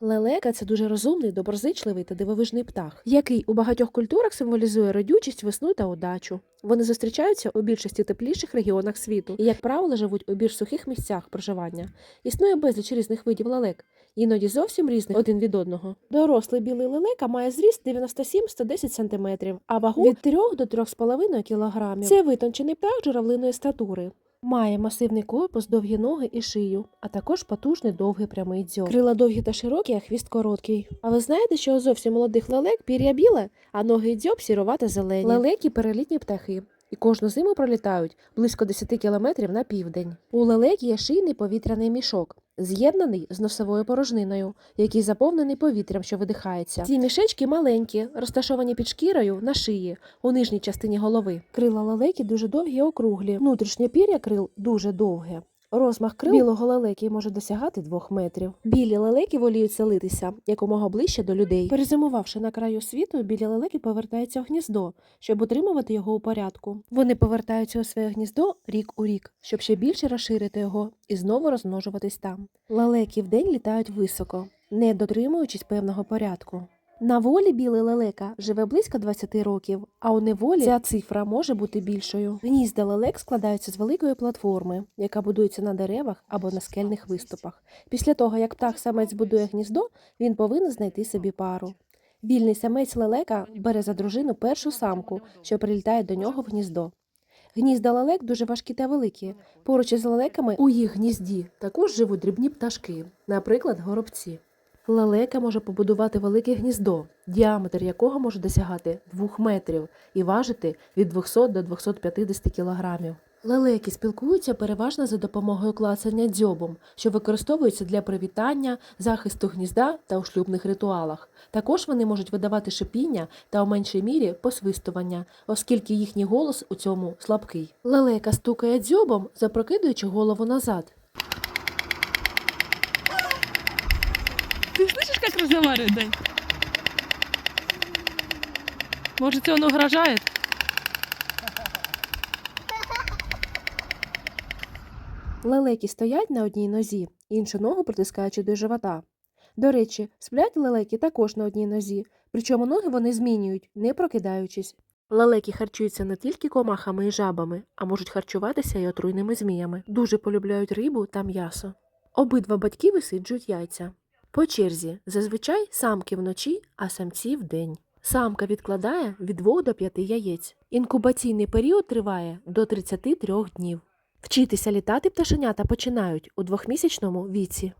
Лелека це дуже розумний, доброзичливий та дивовижний птах, який у багатьох культурах символізує родючість, весну та удачу. Вони зустрічаються у більшості тепліших регіонах світу і, як правило, живуть у більш сухих місцях проживання. Існує безліч різних видів лелек, іноді зовсім різних один від одного. Дорослий білий лелека має зріст 97-110 см, а вагу від 3 до 3,5 кг. Це витончений птах журавлиної статури. Має масивний корпус, довгі ноги і шию, а також потужний довгий прямий дзьоб. Крила довгі та широкі, а хвіст короткий. А ви знаєте, що у зовсім молодих лелек пір'я біле, а ноги і дзьоб сірувато зелені. Лелеки перелітні птахи. І кожну зиму пролітають близько 10 кілометрів на південь. У лелек є шийний повітряний мішок, з'єднаний з носовою порожниною, який заповнений повітрям, що видихається. Ці мішечки маленькі, розташовані під шкірою на шиї, у нижній частині голови. Крила лалеки дуже довгі і округлі. Внутрішнє пір'я крил дуже довге. Розмах крил білого лелеки може досягати двох метрів. Білі лелеки воліють селитися якомога ближче до людей. Перезимувавши на краю світу, білі лелеки повертаються в гніздо, щоб утримувати його у порядку. Вони повертаються у своє гніздо рік у рік, щоб ще більше розширити його і знову розмножуватись там. Лелеки вдень літають високо, не дотримуючись певного порядку. На волі білий лелека живе близько 20 років, а у неволі ця цифра може бути більшою. Гнізда лелек складаються з великої платформи, яка будується на деревах або на скельних виступах. Після того, як птах самець будує гніздо, він повинен знайти собі пару. Вільний самець лелека бере за дружину першу самку, що прилітає до нього в гніздо. Гнізда лелек дуже важкі та великі. Поруч із лелеками у їх гнізді також живуть дрібні пташки, наприклад, горобці. Лелека може побудувати велике гніздо, діаметр якого може досягати 2 метрів і важити від 200 до 250 кілограмів. Лелеки спілкуються переважно за допомогою клацання дзьобом, що використовується для привітання, захисту гнізда та у шлюбних ритуалах. Також вони можуть видавати шипіння та у меншій мірі посвистування, оскільки їхній голос у цьому слабкий. Лелека стукає дзьобом, запрокидуючи голову назад. Как разговаривает, Дань? Может, он угрожает? Лелеки стоять на одній нозі, іншу ногу притискаючи до живота. До речі, сплять лелеки також на одній нозі, причому ноги вони змінюють, не прокидаючись. Лелеки харчуються не тільки комахами і жабами, а можуть харчуватися й отруйними зміями. Дуже полюбляють рибу та м'ясо. Обидва батьки висиджують яйця. По черзі, зазвичай самки вночі, а самці вдень. Самка відкладає від 2 до 5 яєць. Інкубаційний період триває до 33 днів. Вчитися літати пташенята починають у двохмісячному віці.